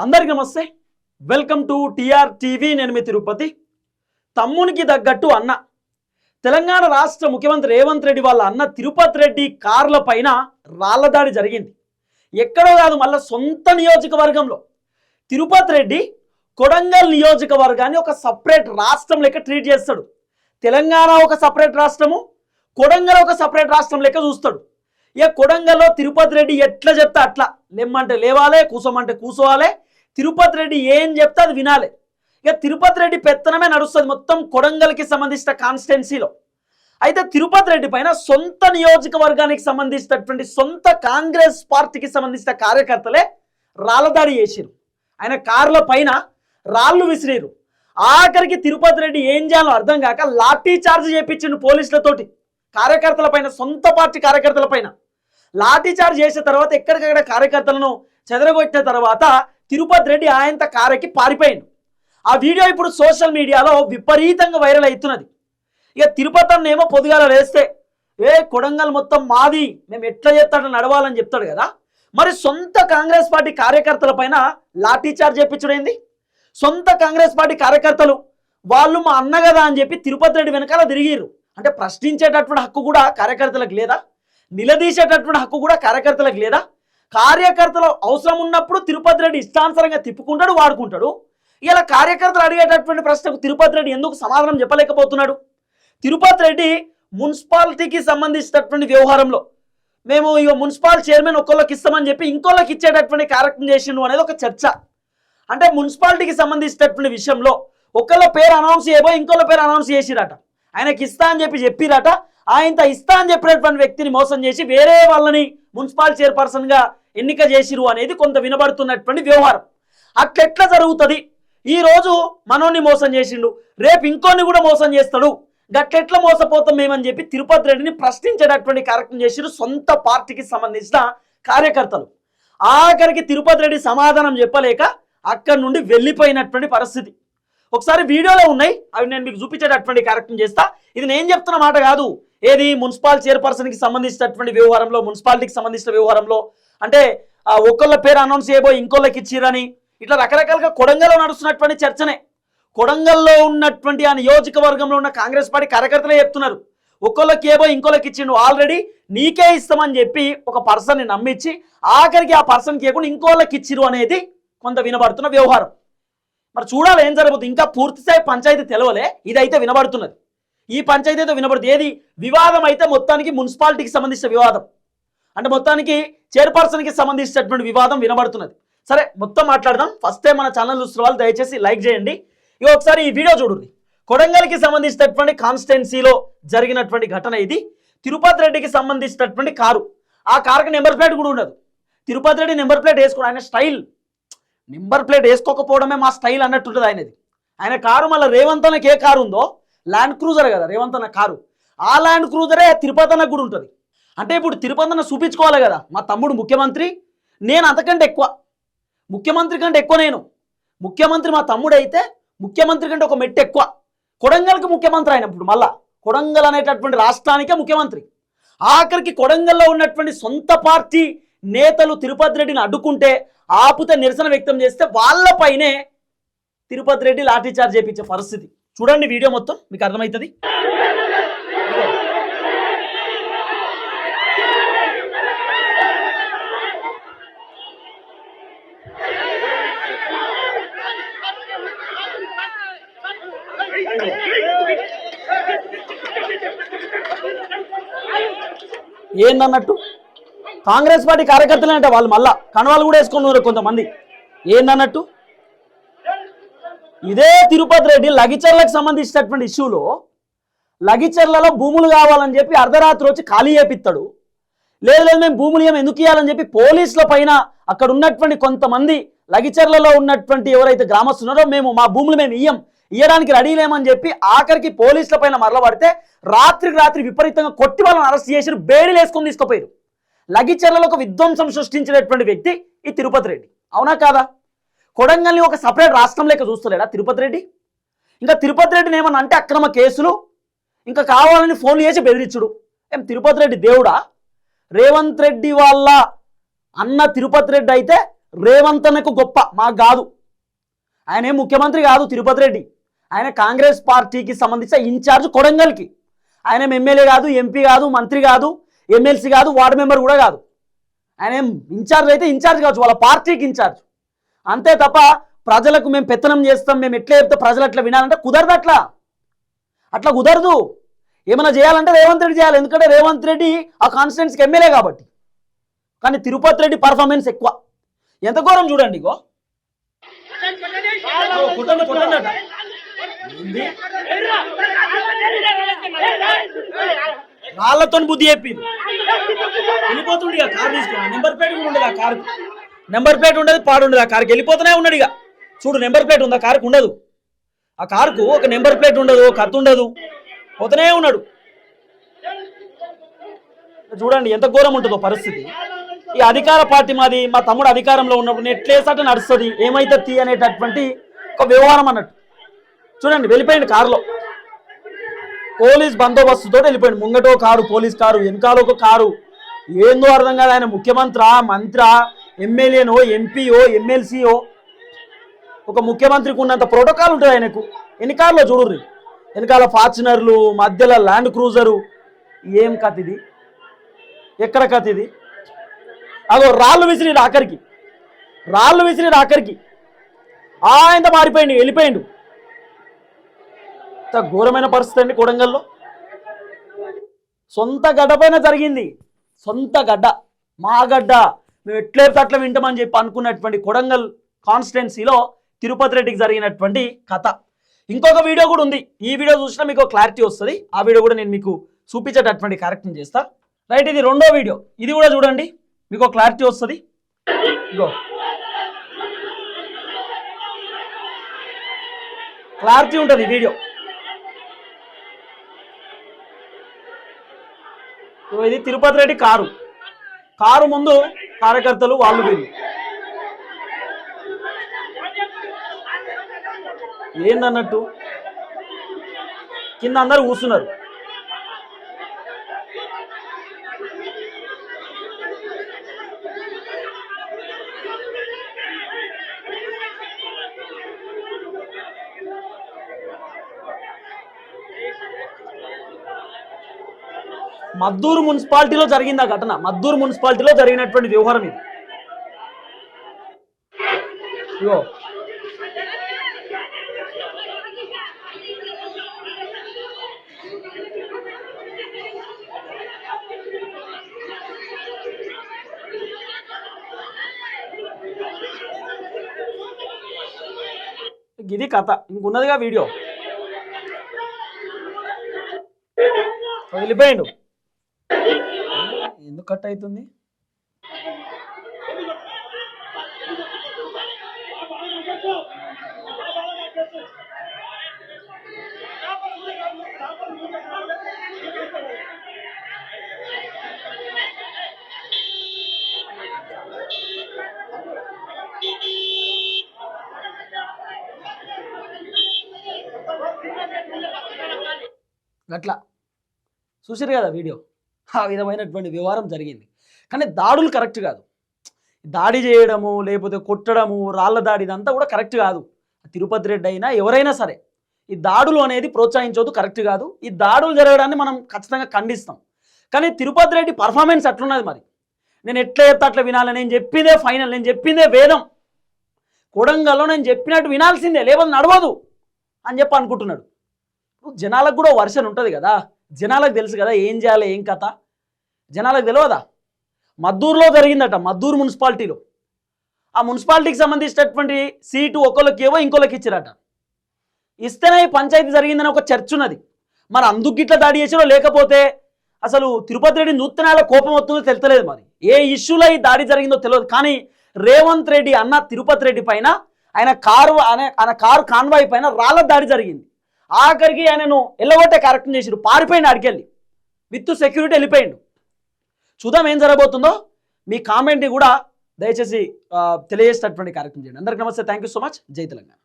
అందరికి నమస్తే. Welcome to TR TV. నేను మీ తిరుపతి. తమ్మునికి తగ్గట్టు అన్న. తెలంగాణ రాష్ట్ర ముఖ్యమంత్రి రేవంత్ రెడ్డి వాళ్ళ అన్న తిరుపతి రెడ్డి కార్ల పైన రాళ్ళ దాడి జరిగింది. ఎక్కడో కాదు మళ్ళీ సొంత నియోజకవర్గంలో. తిరుపతి రెడ్డి కొడంగల్ నియోజకవర్గాన్ని ఒక సపరేట్ రాష్ట్రం లెక్క ట్రీట్ చేస్తాడు. తెలంగాణ ఒక సపరేట్ రాష్ట్రము కొడంగల్ ఒక సపరేట్ రాష్ట్రం లెక్క చూస్తాడు. ఇక కొడంగల్లో తిరుపతి రెడ్డి ఎట్లా చెప్తే అట్లా. లేమ్మంటే లేవాలే కూసోమంటే కూసోవాలి తిరుపతి రెడ్డి ఏం చెప్తే అది వినాలి. ఇక తిరుపతి రెడ్డి పెత్తనమే నడుస్తుంది మొత్తం కొడంగల్కి సంబంధించిన కాన్స్టిట్యున్సీలో. అయితే తిరుపతి రెడ్డి పైన సొంత నియోజకవర్గానికి సంబంధించినటువంటి సొంత కాంగ్రెస్ పార్టీకి సంబంధించిన కార్యకర్తలే రాళ్ళదాడి చేసిరు ఆయన కార్ల పైన రాళ్ళు విసిరేరు ఆఖరికి తిరుపతి రెడ్డి ఏం చేయాలో అర్థం కాక లాఠీ చార్జ్ చేపించిండు పోలీసులతోటి కార్యకర్తల పైన సొంత పార్టీ కార్యకర్తల పైన. లాఠీ చార్జ్ చేసిన తర్వాత ఎక్కడికక్కడ కార్యకర్తలను చెదరగొట్టిన తర్వాత తిరుపతి రెడ్డి ఆయంత కారకి పారిపోయిండు. ఆ వీడియో ఇప్పుడు సోషల్ మీడియాలో విపరీతంగా వైరల్ అవుతున్నది ఇక తిరుపతి అన్నేమో పొద్దుగాల లేస్తే ఏ కొడంగల్ మొత్తం మాది మేము ఎట్లా చేస్తాడు నడవాలని చెప్తాడు కదా. మరి సొంత కాంగ్రెస్ పార్టీ కార్యకర్తల పైన లాఠీచార్జ్ చేయించడైంది సొంత కాంగ్రెస్ పార్టీ కార్యకర్తలు వాళ్ళు మా అన్న కదా అని చెప్పి తిరుపతి రెడ్డి వెనకాల తిరిగిరు అంటే ప్రశ్నించేటటువంటి హక్కు కూడా కార్యకర్తలకు లేదా? నిలదీసేటటువంటి హక్కు కూడా కార్యకర్తలకు లేదా? కార్యకర్తలు అవసరం ఉన్నప్పుడు తిరుపతి రెడ్డి ఇష్టానుసరంగా తిప్పుకుంటాడు వాడుకుంటాడు. ఇలా కార్యకర్తలు అడిగేటటువంటి ప్రశ్నకు తిరుపతి రెడ్డి ఎందుకు సమాధానం చెప్పలేకపోతున్నాడు? తిరుపతి రెడ్డి మున్సిపాలిటీకి సంబంధించినటువంటి వ్యవహారంలో మేము ఇక మున్సిపల్ చైర్మన్ ఒక్కొక్కరికి ఇస్తామని చెప్పి ఇంకోళ్ళకి ఇచ్చేటటువంటి కార్యక్రమం చేసిండు అనేది ఒక చర్చ. అంటే మున్సిపాలిటీకి సంబంధించినటువంటి విషయంలో ఒకళ్ళ పేరు అనౌన్స్ చేయబోయి ఇంకోళ్ళ పేరు అనౌన్స్ చేసిరట. ఆయనకి ఇస్తా అని చెప్పి చెప్పిరట. ఆయనతో ఇస్తా అని చెప్పినటువంటి వ్యక్తిని మోసం చేసి వేరే వాళ్ళని మున్సిపల్ చైర్పర్సన్గా ఎన్నిక చేసిరు అనేది కొంత వినబడుతున్నటువంటి వ్యవహారం. అట్లెట్లా జరుగుతుంది? ఈ రోజు మనోని మోసం చేసిండు. రేపు ఇంకోని కూడా మోసం చేస్తాడు. గట్లెట్లా మోసపోతాం మేమని చెప్పి తిరుపతి రెడ్డిని ప్రశ్నించేటటువంటి కార్యక్రమం చేసిరు సొంత పార్టీకి సంబంధించిన కార్యకర్తలు. ఆఖరికి తిరుపతి రెడ్డి సమాధానం చెప్పలేక అక్కడి నుండి వెళ్ళిపోయినటువంటి పరిస్థితి. ఒకసారి వీడియోలో ఉన్నాయి. అవి నేను మీకు చూపించేటటువంటి కార్యక్రమం చేస్తా. ఇది నేను చెప్తున్న మాట కాదు. ఏది మున్సిపాల్ చైర్పర్సన్కి సంబంధించినటువంటి వ్యవహారంలో మున్సిపాలిటీకి సంబంధించిన వ్యవహారంలో? అంటే ఆ, ఒకళ్ళ పేరు అనౌన్స్ చేయబోయి ఇంకోళ్ళకి ఇచ్చిరని? ఇట్లా రకరకాలుగా కొడంగల్లో నడుస్తున్నటువంటి చర్చనే. కొడంగల్లో ఉన్నటువంటి ఆ నియోజకవర్గంలో ఉన్న కాంగ్రెస్ పార్టీ కార్యకర్తలే చెప్తున్నారు. ఒకళ్ళకి ఏబో ఇంకోళ్ళకి ఇచ్చిండు. ఆల్రెడీ నీకే ఇస్తామని చెప్పి ఒక పర్సన్ని నమ్మించి ఆఖరికి ఆ పర్సన్కి ఇవ్వకుండా ఇంకోళ్ళకి ఇచ్చిరు అనేది కొంత వినబడుతున్న వ్యవహారం. మరి చూడాలి ఏం జరగబోతుంది. ఇంకా పూర్తిస్థాయి పంచాయతీ తెలవలే. ఇదైతే వినబడుతున్నది. ఈ పంచాయతీ అయితే వినబడుతుంది. ఏది? వివాదం అయితే మొత్తానికి మున్సిపాలిటీకి సంబంధించిన వివాదం. అంటే మొత్తానికి చైర్పర్సన్కి సంబంధించినటువంటి వివాదం వినబడుతున్నది. సరే మొత్తం మాట్లాడదాం. ఫస్ట్ టైం మన ఛానల్ చూస్తున్న వాళ్ళు దయచేసి లైక్ చేయండి. ఇక ఒకసారి ఈ వీడియో చూడండి. కొడంగల్కి సంబంధించినటువంటి కాన్స్టిట్యున్సీలో జరిగినటువంటి ఘటన ఇది. తిరుపతి రెడ్డికి సంబంధించినటువంటి కారు. ఆ కారుకి నెంబర్ ప్లేట్ కూడా ఉండదు. తిరుపతి రెడ్డి నెంబర్ ప్లేట్ వేసుకోడు ఆయన స్టైల్. నెంబర్ ప్లేట్ వేసుకోకపోవడమే మా స్టైల్ అన్నట్టుంటుంది ఆయనది. ఆయన కారు మళ్ళీ రేవంతనకి ఏ కారు ఉందో ల్యాండ్ క్రూజర్ కదా రేవంత్ అన్న కారు. ఆ ల్యాండ్ క్రూజరే తిరుపతి అన్నకు కూడా ఉంటుంది. అంటే ఇప్పుడు తిరుపతి అన్న చూపించుకోవాలి కదా మా తమ్ముడు ముఖ్యమంత్రి నేను అంతకంటే ఎక్కువ. ముఖ్యమంత్రి కంటే ఎక్కువ నేను. ముఖ్యమంత్రి మా తమ్ముడు అయితే ముఖ్యమంత్రి కంటే ఒక మెట్టు ఎక్కువ. కొడంగల్కి ముఖ్యమంత్రి ఆయన ఇప్పుడు మళ్ళా. కొడంగల్ అనేటటువంటి రాష్ట్రానికే ముఖ్యమంత్రి. ఆఖరికి కొడంగల్లో ఉన్నటువంటి సొంత పార్టీ నేతలు తిరుపతి రెడ్డిని అడ్డుకుంటే ఆపుతే నిరసన వ్యక్తం చేస్తే వాళ్ళపైనే తిరుపతి రెడ్డి లాఠీచార్జ్ చేపించే పరిస్థితి. చూడండి వీడియో మొత్తం మీకు అర్థమవుతుంది ఏందన్నట్టు? కాంగ్రెస్ పార్టీ కార్యకర్తలే అంటే వాళ్ళు మళ్ళా. కణవాళ్ళు కూడా వేసుకున్నారు కొంతమంది. ఏందన్నట్టు? ఇదే తిరుపతి రెడ్డి లగిచర్లకు సంబంధించినటువంటి ఇష్యూలో లగిచర్లలో భూములు కావాలని చెప్పి అర్ధరాత్రి వచ్చి ఖాళీ చేపిస్తాడు. లేదు లేదు మేము భూములు ఏమి ఎందుకు ఇవ్వాలని చెప్పి పోలీసుల పైన అక్కడ ఉన్నటువంటి కొంతమంది లగిచర్లలో ఉన్నటువంటి ఎవరైతే గ్రామస్తున్నారో మేము మా భూములు మేము ఇయ్యం ఇయ్యడానికి రెడీ లేమని చెప్పి ఆఖరికి పోలీసుల పైన మరలబడితే రాత్రికి రాత్రి విపరీతంగా కొట్టి వాళ్ళని అరెస్ట్ చేసి బేడీలు వేసుకొని తీసుకుపోయారు. లగిచర్లలో ఒక విధ్వంసం సృష్టించినటువంటి వ్యక్తి ఈ తిరుపతి రెడ్డి. అవునా కాదా? కొడంగల్ని ఒక సపరేట్ రాష్ట్రం లెక్క చూస్తలేడా? తిరుపతి రెడ్డి? ఇంకా తిరుపతి రెడ్డిని ఏమన్నా అంటే అక్రమ కేసులు? ఇంకా కావాలని ఫోన్లు చేసి బెదిరించుడు ఏం తిరుపతి రెడ్డి దేవుడా? రేవంత్ రెడ్డి వాళ్ళ అన్న తిరుపతి రెడ్డి అయితే రేవంత్ అన్నకు గొప్ప మాకు కాదు. ఆయన ఏం ముఖ్యమంత్రి కాదు తిరుపతి రెడ్డి. ఆయన కాంగ్రెస్ పార్టీకి సంబంధించిన ఇన్ఛార్జ్ కొడంగల్కి. ఆయన ఏం ఎమ్మెల్యే కాదు ఎంపీ కాదు మంత్రి కాదు ఎమ్మెల్సీ కాదు వార్డు మెంబర్ కూడా కాదు. ఆయన ఇన్ఛార్జ్ అయితే ఇన్ఛార్జ్ కావచ్చు వాళ్ళ పార్టీకి ఇన్ఛార్జ్. అంతే తప్ప ప్రజలకు మేము పెత్తనం చేస్తాం మేము ఎట్లా చెప్తే ప్రజలు అట్లా వినాలంటే కుదరదు అట్లా. అట్లా కుదరదు. ఏమైనా చేయాలంటే రేవంత్ రెడ్డి చేయాలి. ఎందుకంటే రేవంత్ రెడ్డి ఆ కాన్స్టిట్యున్సీకి ఎమ్మెల్యే కాబట్టి. కానీ తిరుపతి రెడ్డి పర్ఫార్మెన్స్ ఎక్కువ. ఎంత ఘోరం చూడండి ఇగో. రాళ్ళతో బుద్ధి చెప్పింది వెళ్ళిపోతుండే కారు తీసుకున్నా నెంబర్ ప్లేట్ కూడా ఉండదు ఆ కారు నెంబర్ ప్లేట్ ఉండదు పాడు ఉండదు. ఆ కారుకి వెళ్ళిపోతూనే ఉన్నాడు ఇక. చూడు నెంబర్ ప్లేట్ ఉంది? ఆ కారుకు ఉండదు. ఆ కారుకు ఒక నెంబర్ ప్లేట్ ఉండదు ఒక కత్తి ఉండదు. పోతూనే ఉన్నాడు. చూడండి ఎంత ఘోరం ఉంటుందో పరిస్థితి. ఈ అధికార పార్టీ మాది మా తమ్ముడు అధికారంలో ఉన్నప్పుడు నెట్లేసట నడుస్తుంది. ఏమైతే తీ అనేటటువంటి ఒక వ్యవహారం అన్నట్టు. చూడండి వెళ్ళిపోయింది కారులో. పోలీస్ బందోబస్తుతో వెళ్ళిపోయింది ముంగటో కారు పోలీస్ కారు వెనకాల ఒక కారు. ఏందో అర్థం కాదు ఆయన ముఖ్యమంత్రా మంత్రి? ఎమ్మెల్యేనో ఎంపీఓ ఎమ్మెల్సీఓ ఒక ముఖ్యమంత్రికి ఉన్నంత ప్రోటోకాల్ ఉంటుంది ఆయనకు. ఎన్నికల్లో చూడుర్రి. వెనకాల ఫార్చునర్లు మధ్యలో ల్యాండ్ క్రూజరు. ఏం కథ ఇది? ఎక్కడ కథ ఇది? అగో రాళ్ళు విసిరి ఆఖరికి. రాళ్ళు విసిరి ఆఖరికి. ఆయన మారిపోయింది వెళ్ళిపోయిండు. ఇంత ఘోరమైన పరిస్థితి అండి కొడంగల్లో. సొంత గడ్డ పైన జరిగింది. సొంత గడ్డ. మా గడ్డ. మేము ఎట్లయితే అట్లా వింటామని చెప్పి అనుకున్నటువంటి కొడంగల్ కాన్స్టిట్యున్సీలో తిరుపతి రెడ్డికి జరిగినటువంటి కథ. ఇంకొక వీడియో కూడా ఉంది. ఈ వీడియో చూసినా మీకు క్లారిటీ వస్తుంది. ఆ వీడియో కూడా నేను మీకు చూపించేటటువంటి కార్యక్రమం చేస్తా. రైట్ ఇది రెండో వీడియో. ఇది కూడా చూడండి. మీకు క్లారిటీ వస్తుంది. ఇగో. క్లారిటీ ఉంటుంది వీడియో. ఇది తిరుపతి రెడ్డి కారు. కారు ముందు కార్యకర్తలు వాళ్ళు వీళ్ళు. ఏందన్నట్టు? కింద అందరు కూర్చున్నారు. మద్దూరు మున్సిపాలిటీలో జరిగింది ఆ ఘటన. మద్దూరు మున్సిపాలిటీలో జరిగినటువంటి వ్యవహారం ఇది. ఇగో. ఇది కథ. ఇంకున్నదిగా వీడియో. వెళ్ళిపోయిండు ఎందుకు కట్ అవుతుంది. అట్లా చూసారు కదా వీడియో? ఆ విధమైనటువంటి వ్యవహారం జరిగింది. కానీ దాడులు కరెక్ట్ కాదు. దాడి చేయడము లేకపోతే కొట్టడము రాళ్ళ దాడి ఇదంతా కూడా కరెక్ట్ కాదు. తిరుపతి రెడ్డి అయినా ఎవరైనా సరే ఈ దాడులు అనేది ప్రోత్సహించవద్దు కరెక్ట్ కాదు. ఈ దాడులు జరగడాన్ని మనం ఖచ్చితంగా ఖండిస్తాం. కానీ తిరుపతి రెడ్డి పర్ఫార్మెన్స్ అట్లున్నది మరి. నేను ఎట్లా చెప్తే అట్లా వినాలి నేను చెప్పిందే ఫైనల్ నేను చెప్పిందే వేదం. కొడంగల్లో నేను చెప్పినట్టు వినాల్సిందే లేకపోతే నడవదు అని చెప్పి అనుకుంటున్నాడు. జనాలకు కూడా వర్షన్ ఉంటుంది కదా. జనాలకు తెలుసు కదా ఏం చేయాలి ఏం కథ. జనాలకు తెలియదా మద్దూరులో జరిగిందట మద్దూరు మున్సిపాలిటీలో. ఆ మున్సిపాలిటీకి సంబంధించినటువంటి సీటు ఒకళ్ళకి ఏవో ఇంకోళ్ళకి ఇచ్చారట. ఇస్తేనే ఈ పంచాయతీ జరిగిందని ఒక చర్చ ఉన్నది. మరి అందుకు గిట్ల దాడి చేసారో లేకపోతే అసలు తిరుపతి రెడ్డి నూతనాల కోపం వస్తుందో తెలుతలేదు మరి. ఏ ఇష్యూలో ఈ దాడి జరిగిందో తెలియదు కానీ రేవంత్ రెడ్డి అన్న తిరుపతి రెడ్డి పైన ఆయన కారు ఆయన ఆయన కారు కాన్వాయ్ పైన రాళ్ళ దాడి జరిగింది. ఆఖరికి ఆయనను ఎల్లగొట్టే కార్యక్రమం చేసిరు పారిపోయిండు అడికెళ్ళి విత్ సెక్యూరిటీ వెళ్ళిపోయిండు. చూద్దాం ఏం జరగబోతుందో. మీ కామెంట్ని కూడా దయచేసి ఆ, తెలియజేసేటటువంటి కార్యక్రమం చేయండి. అందరికీ నమస్తే. థ్యాంక్ యూ సో మచ్ జై తెలంగాణ.